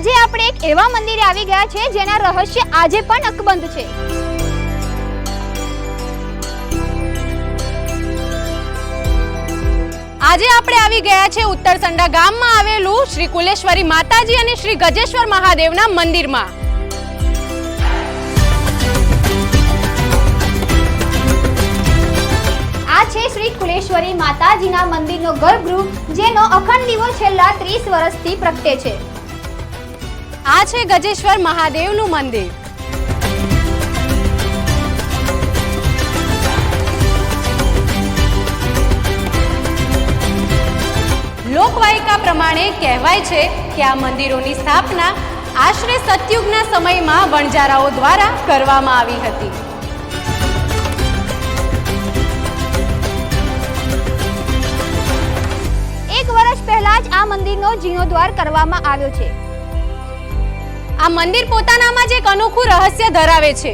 આજે આપણે એક એવા મંદિરે આવી ગયા છે જેના રહસ્ય આજે પણ અકબંધ છે. આજે આપણે આવી ગયા છે ઉત્તરસંડા ગામમાં આવેલું શ્રી કુલેશ્વરી માતાજી અને શ્રી ગજેશ્વર મહાદેવના મંદિરમાં. આ છે શ્રી કુલેશ્વરી માતાજીના મંદિરનો ગર્ભગૃહ, જેનો અખંડ દીવો છેલ્લા ત્રીસ વર્ષથી પ્રગટે છે. આ છે ગજેશ્વર મહાદેવનું મંદિર. લોકવાયકા પ્રમાણે કહેવાય છે કે આ મંદિરોની સ્થાપના આશરે સતયુગના સમયમાં વણજારાઓ દ્વારા કરવામાં આવી હતી. એક વર્ષ પહેલા જ આ મંદિરનો જીર્ણોદ્ધાર કરવામાં આવ્યો છે. આ મંદિર પોતાનામાં જ એક અનોખું રહસ્ય ધરાવે છે.